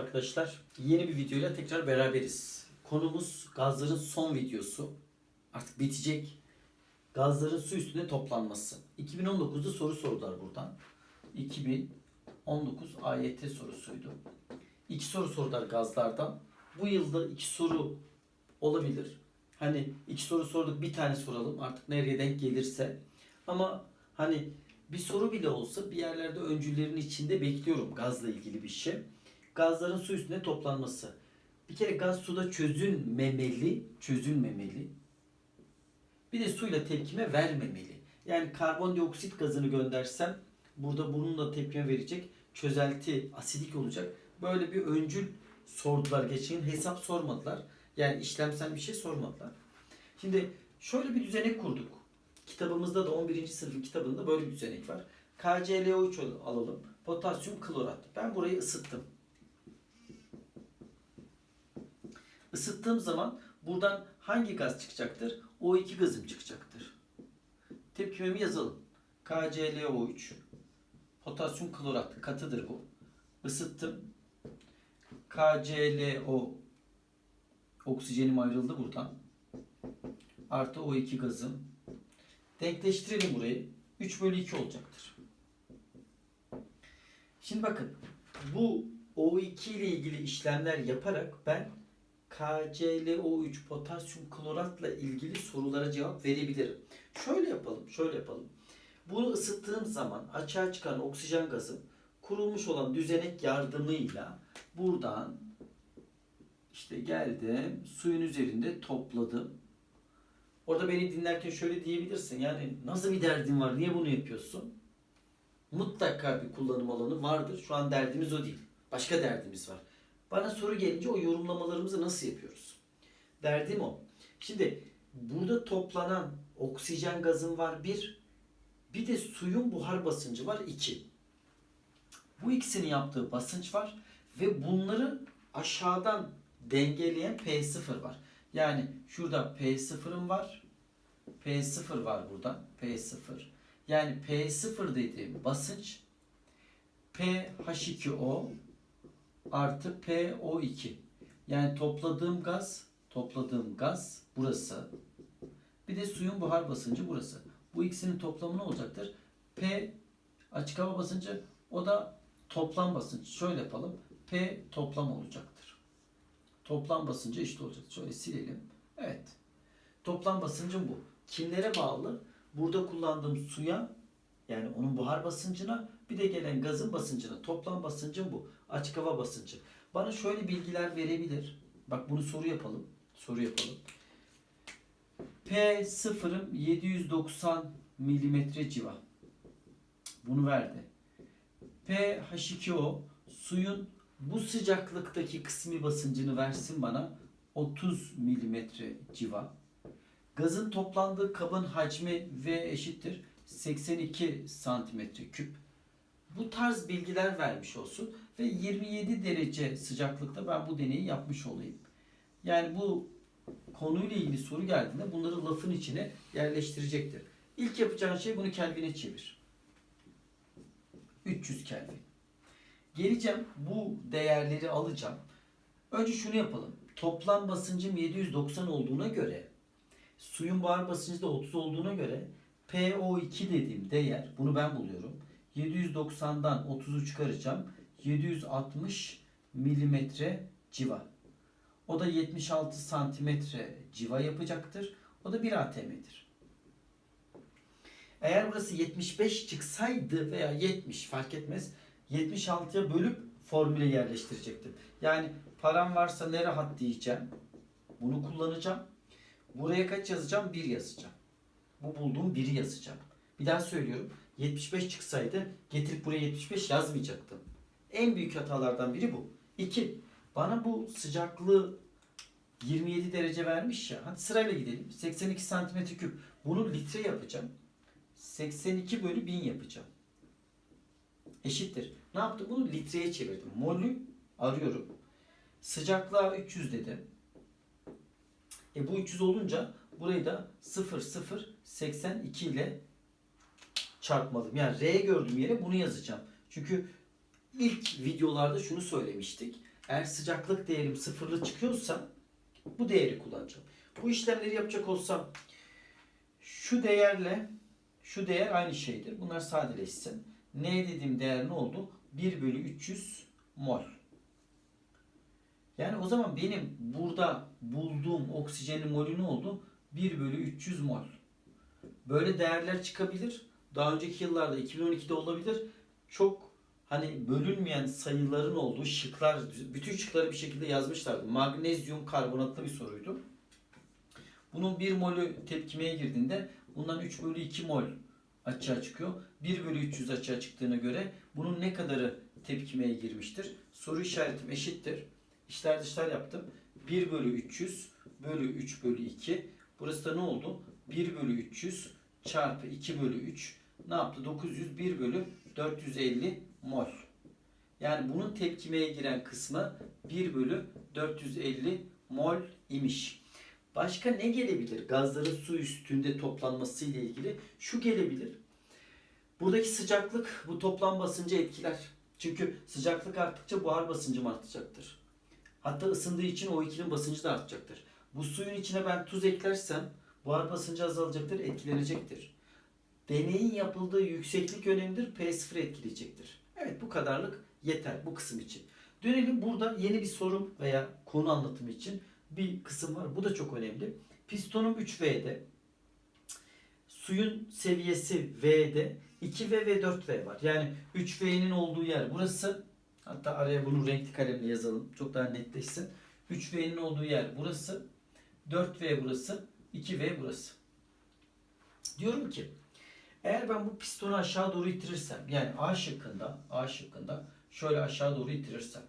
arkadaşlar. Yeni bir videoyla tekrar beraberiz. Konumuz gazların son videosu. Artık bitecek. Gazların su üstünde toplanması. 2019'da soru sordular buradan. 2019 AYT sorusuydu. İki soru sordular gazlardan. Bu yılda iki soru olabilir. Hani iki soru sorduk bir tane soralım artık nereye denk gelirse. Ama hani bir soru bile olsa bir yerlerde öncülerin içinde bekliyorum gazla ilgili bir şey. Gazların su üstünde toplanması. Bir kere gaz suda çözünmemeli, çözülmemeli. Bir de suyla tepkime vermemeli. Yani karbondioksit gazını göndersem burada bununla tepkime verecek. Çözelti asidik olacak. Böyle bir öncül sordular geçen. Hesap sormadılar. Yani işlemsel bir şey sormadılar. Şimdi şöyle bir düzenek kurduk. Kitabımızda da 11. sınıfın kitabında böyle bir düzenek var. KClO3 alalım. Potasyum klorat. Ben burayı ısıttım. Isıttığım zaman buradan hangi gaz çıkacaktır? O2 gazım çıkacaktır. Tepkimemi yazalım. KClO3 potasyum klorat katıdır bu. Isıttım. KClO oksijenim ayrıldı buradan. Artı O2 gazım. Denkleştirelim burayı. 3 bölü 2 olacaktır. Şimdi bakın bu O2 ile ilgili işlemler yaparak ben KClO3 potasyum kloratla ilgili sorulara cevap verebilirim. Şöyle yapalım, şöyle yapalım. Bunu ısıttığım zaman açığa çıkan oksijen gazı kurulmuş olan düzenek yardımıyla buradan işte geldim suyun üzerinde topladım. Orada beni dinlerken şöyle diyebilirsin. Yani nasıl bir derdin var? Niye bunu yapıyorsun? Mutlaka bir kullanım alanı vardır. Şu an derdimiz o değil. Başka derdimiz var. Bana soru gelince o yorumlamalarımızı nasıl yapıyoruz? Derdim o. Şimdi burada toplanan oksijen gazın var bir. Bir de suyun buhar basıncı var iki. Bu ikisinin yaptığı basınç var. Ve bunları aşağıdan dengeleyen P0 var. Yani şurada P0'ım var. P0 var burada. P0. Yani P0 dediğim basınç PH2O artı PO2. Yani topladığım gaz, topladığım gaz burası. Bir de suyun buhar basıncı burası. Bu ikisinin toplamı ne olacaktır? P açık hava basıncı o da toplam basınç. Şöyle yapalım. P toplam olacaktır. Toplam basıncı eşit olacak. Şöyle silelim. Evet. Toplam basıncım bu. Kimlere bağlı? Burada kullandığım suya yani onun buhar basıncına bir de gelen gazın basıncına. Toplam basıncım bu. Açık hava basıncı. Bana şöyle bilgiler verebilir. Bak bunu soru yapalım. Soru yapalım. P sıfırım 790 milimetre civa. Bunu verdi. PH2O suyun bu sıcaklıktaki kısmi basıncını versin bana 30 milimetre civa. Gazın toplandığı kabın hacmi V eşittir 82 santimetre küp. Bu tarz bilgiler vermiş olsun ve 27 derece sıcaklıkta ben bu deneyi yapmış olayım. Yani bu konuyla ilgili soru geldiğinde bunları lafın içine yerleştirecektir. İlk yapacağın şey bunu Kelvin'e çevir. 300 Kelvin. Geleceğim bu değerleri alacağım. Önce şunu yapalım. Toplam basıncım 790 olduğuna göre suyun buhar basıncı da 30 olduğuna göre PO2 dediğim değer bunu ben buluyorum. 790'dan 30'u çıkaracağım. 760 milimetre civa. O da 76 santimetre civa yapacaktır. O da 1 atm'dir. Eğer burası 75 çıksaydı veya 70 fark etmez 76'ya bölüp formüle yerleştirecektim. Yani param varsa ne rahat diyeceğim. Bunu kullanacağım. Buraya kaç yazacağım? 1 yazacağım. Bu bulduğum 1'i yazacağım. Bir daha söylüyorum. 75 çıksaydı getirip buraya 75 yazmayacaktım. En büyük hatalardan biri bu. 2. Bana bu sıcaklığı 27 derece vermiş ya. Hadi sırayla gidelim. 82 santimetre küp. Bunu litre yapacağım. 82 bölü 1000 yapacağım. Eşittir. Ne yaptım? Bunu litreye çevirdim. Molü arıyorum. Sıcaklığa 300 dedim. E bu 300 olunca burayı da 0,082 ile çarpmalıyım. Yani R gördüğüm yere bunu yazacağım. Çünkü ilk videolarda şunu söylemiştik. Eğer sıcaklık değerim sıfırlı çıkıyorsa bu değeri kullanacağım. Bu işlemleri yapacak olsam şu değerle şu değer aynı şeydir. Bunlar sadeleşsin. N dediğim değer ne oldu? 1 bölü 300 mol. Yani o zaman benim burada bulduğum oksijenin molü ne oldu? 1 bölü 300 mol. Böyle değerler çıkabilir. Daha önceki yıllarda 2012'de olabilir. Çok hani bölünmeyen sayıların olduğu şıklar, bütün şıkları bir şekilde yazmışlardı. Magnezyum karbonatlı bir soruydu. Bunun 1 molü tepkimeye girdiğinde bundan 3 bölü 2 mol açığa çıkıyor. 1 bölü 300 açığa çıktığına göre bunun ne kadarı tepkimeye girmiştir? Soru işaretim eşittir. İşler dışlar yaptım. 1 bölü 300 bölü 3 bölü 2. Burası da ne oldu? 1 bölü 300 çarpı 2 bölü 3 ne yaptı? 901 bölü 450 mol. Yani bunun tepkimeye giren kısmı 1 bölü 450 mol imiş. Başka ne gelebilir? Gazların su üstünde toplanması ile ilgili şu gelebilir. Buradaki sıcaklık bu toplam basıncı etkiler. Çünkü sıcaklık arttıkça buhar basıncım artacaktır. Hatta ısındığı için o ikinin basıncı da artacaktır. Bu suyun içine ben tuz eklersem buhar basıncı azalacaktır, etkilenecektir. Deneyin yapıldığı yükseklik önemlidir, P0 etkileyecektir. Evet bu kadarlık yeter bu kısım için. Dönelim burada yeni bir sorum veya konu anlatımı için bir kısım var. Bu da çok önemli. Pistonum 3V'de. Suyun seviyesi V'de. 2V ve 4V var. Yani 3V'nin olduğu yer burası. Hatta araya bunu renkli kalemle yazalım. Çok daha netleşsin. 3V'nin olduğu yer burası. 4V burası. 2V burası. Diyorum ki eğer ben bu pistonu aşağı doğru itirirsem yani A şıkkında A şıkkında şöyle aşağı doğru itirirsem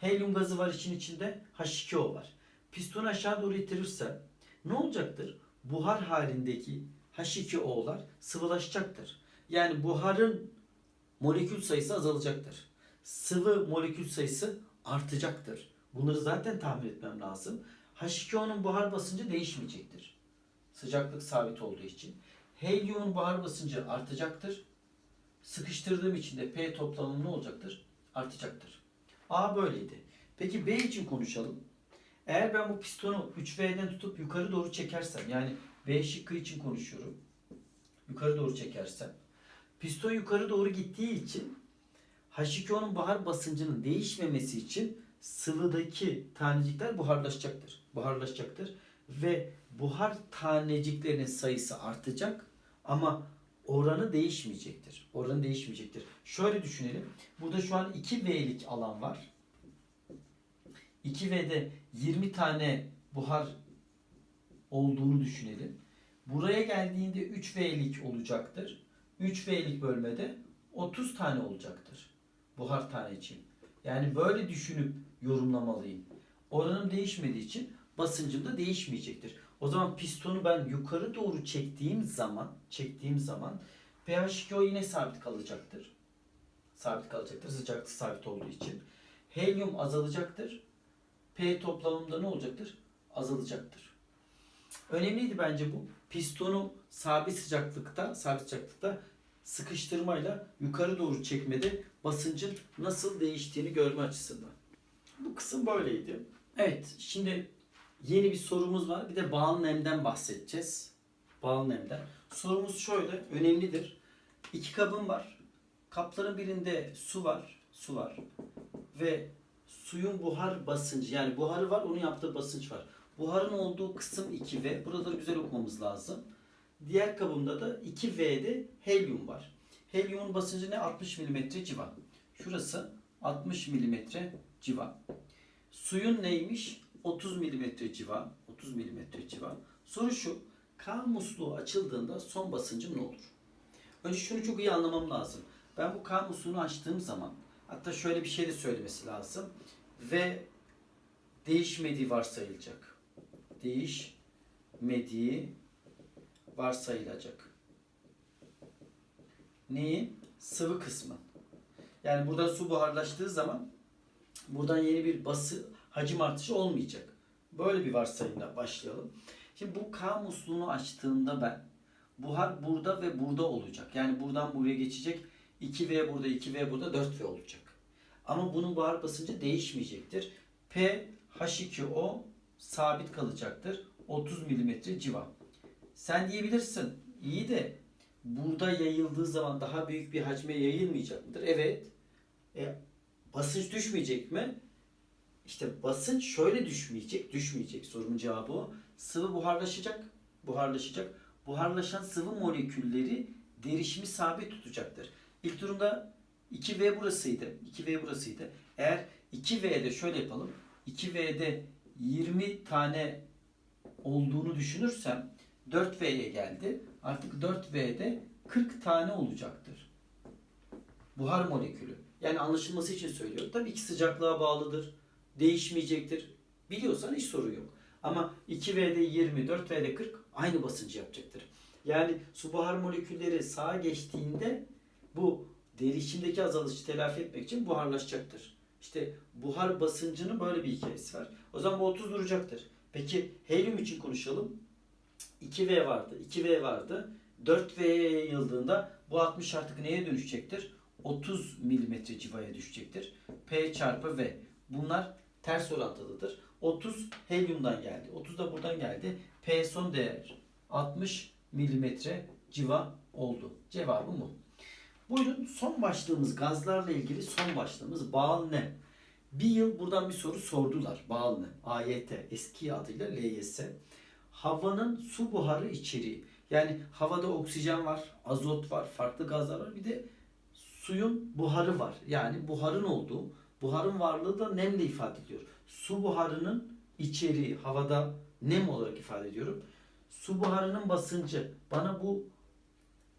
helyum gazı var için içinde H2O var. Pistonu aşağı doğru itirirsem ne olacaktır? Buhar halindeki H2O'lar sıvılaşacaktır. Yani buharın molekül sayısı azalacaktır. Sıvı molekül sayısı artacaktır. Bunları zaten tahmin etmem lazım. H2O'nun buhar basıncı değişmeyecektir. Sıcaklık sabit olduğu için. Helyumun buhar basıncı artacaktır. Sıkıştırdığım için de P toplamım ne olacaktır? Artacaktır. A böyleydi. Peki B için konuşalım. Eğer ben bu pistonu 3V'den tutup yukarı doğru çekersem yani B şıkkı için konuşuyorum. Yukarı doğru çekersem. Piston yukarı doğru gittiği için H2O'nun buhar basıncının değişmemesi için sıvıdaki tanecikler buharlaşacaktır. Buharlaşacaktır ve buhar taneciklerinin sayısı artacak ama oranı değişmeyecektir. Oranı değişmeyecektir. Şöyle düşünelim. Burada şu an 2V'lik alan var. 2V'de 20 tane buhar olduğunu düşünelim. Buraya geldiğinde 3V'lik olacaktır. 3V'lik bölmede 30 tane olacaktır. Buhar taneciğim. Yani böyle düşünüp yorumlamalıyım. Oranım değişmediği için basıncım da değişmeyecektir. O zaman pistonu ben yukarı doğru çektiğim zaman, çektiğim zaman pH2O yine sabit kalacaktır. Sabit kalacaktır. Sıcaklık sabit olduğu için. Helyum azalacaktır. P toplamında ne olacaktır? Azalacaktır. Önemliydi bence bu. Pistonu sabit sıcaklıkta, sabit sıcaklıkta sıkıştırmayla yukarı doğru çekmede basıncın nasıl değiştiğini görme açısından. Bu kısım böyleydi. Evet, şimdi yeni bir sorumuz var. Bir de bağlı nemden bahsedeceğiz. Bağlı nemden. Sorumuz şöyle, önemlidir. İki kabım var. Kapların birinde su var, su var. Ve suyun buhar basıncı, yani buharı var, onun yaptığı basınç var. Buharın olduğu kısım 2V. Buraları güzel okumamız lazım. Diğer kabımda da 2V'de helyum var. Helyumun basıncı ne? 60 mm civa. Şurası 60 mm civa. Suyun neymiş? 30 mm civa. 30 mm civa. Soru şu. K musluğu açıldığında son basıncım ne olur? Önce şunu çok iyi anlamam lazım. Ben bu K musluğunu açtığım zaman hatta şöyle bir şey de söylemesi lazım. Ve değişmediği varsayılacak. Değişmediği varsayılacak. Neyi? Sıvı kısmı. Yani buradan su buharlaştığı zaman buradan yeni bir bası hacim artışı olmayacak. Böyle bir varsayımla başlayalım. Şimdi bu K musluğunu açtığımda ben buhar burada ve burada olacak. Yani buradan buraya geçecek. 2V burada, 2V burada, 4V olacak. Ama bunun buhar basıncı değişmeyecektir. P H2O sabit kalacaktır. 30 mm civa. Sen diyebilirsin. İyi de burada yayıldığı zaman daha büyük bir hacme yayılmayacak mıdır? Evet. E, basınç düşmeyecek mi? İşte basınç şöyle düşmeyecek. Düşmeyecek. Sorunun cevabı o. Sıvı buharlaşacak. Buharlaşacak. Buharlaşan sıvı molekülleri derişimi sabit tutacaktır. İlk durumda 2V burasıydı. 2V burasıydı. Eğer 2V'de şöyle yapalım. 2V'de 20 tane olduğunu düşünürsem 4V'ye geldi. Artık 4V'de 40 tane olacaktır. Buhar molekülü. Yani anlaşılması için söylüyorum. Tabii ki sıcaklığa bağlıdır. Değişmeyecektir. Biliyorsan hiç sorun yok. Ama 2V'de 20, 4V'de 40 aynı basıncı yapacaktır. Yani su buhar molekülleri sağa geçtiğinde bu derişimdeki azalışı telafi etmek için buharlaşacaktır. İşte buhar basıncının böyle bir hikayesi var. O zaman bu 30 duracaktır. Peki helyum için konuşalım. 2V vardı, 2V vardı. 4V'ye yayıldığında bu 60 artık neye dönüşecektir? 30 mm civaya düşecektir. P çarpı V. Bunlar ters orantılıdır. 30 helyumdan geldi. 30 da buradan geldi. P son değer 60 mm civa oldu. Cevabı bu. Buyurun son başlığımız gazlarla ilgili son başlığımız bağıl ne? Bir yıl buradan bir soru sordular. Bağıl ne? AYT eski adıyla LYS. Havanın su buharı içeriği. Yani havada oksijen var, azot var, farklı gazlar var. Bir de suyun buharı var. Yani buharın olduğu, buharın varlığı da nemle ifade ediyor. Su buharının içeriği havada nem olarak ifade ediyorum. Su buharının basıncı bana bu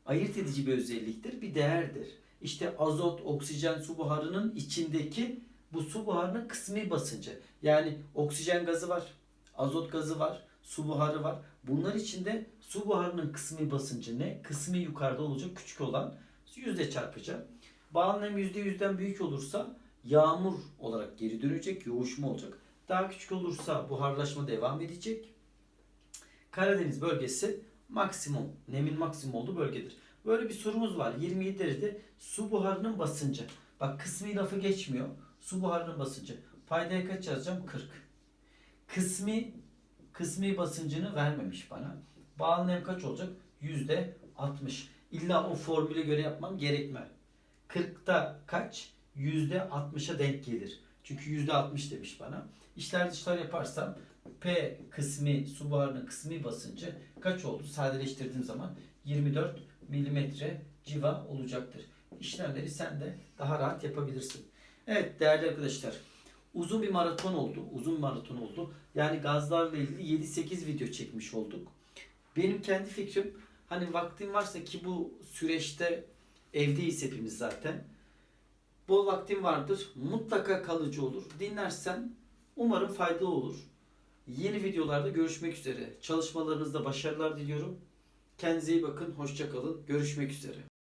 ayırt edici bir özelliktir, bir değerdir. İşte azot, oksijen su buharının içindeki bu su buharının kısmi basıncı. Yani oksijen gazı var, azot gazı var, su buharı var. Bunlar içinde su buharının kısmi basıncı ne? Kısmi yukarıda olacak küçük olan yüzde çarpacağım. Bağın nem yüzde yüzden büyük olursa yağmur olarak geri dönecek, yoğuşma olacak. Daha küçük olursa buharlaşma devam edecek. Karadeniz bölgesi maksimum, nemin maksimum olduğu bölgedir. Böyle bir sorumuz var. 27 derecede su buharının basıncı. Bak kısmi lafı geçmiyor. Su buharının basıncı. Paydaya kaç yazacağım? 40. Kısmi kısmi basıncını vermemiş bana. Bağlı nem kaç olacak? Yüzde 60. İlla o formüle göre yapmam gerekmez. 40'ta kaç? Yüzde 60'a denk gelir. Çünkü yüzde 60 demiş bana. İşler dışlar yaparsam P kısmi su buharının kısmi basıncı kaç oldu? Sadeleştirdiğim zaman 24 milimetre civa olacaktır. İşlemleri sen de daha rahat yapabilirsin. Evet değerli arkadaşlar. Uzun bir maraton oldu. Uzun maraton oldu. Yani gazlarla ilgili 7-8 video çekmiş olduk. Benim kendi fikrim hani vaktim varsa ki bu süreçte evdeyiz hepimiz zaten. Bol vaktim vardır. Mutlaka kalıcı olur. Dinlersen umarım faydalı olur. Yeni videolarda görüşmek üzere. Çalışmalarınızda başarılar diliyorum. Kendinize iyi bakın. Hoşça kalın. Görüşmek üzere.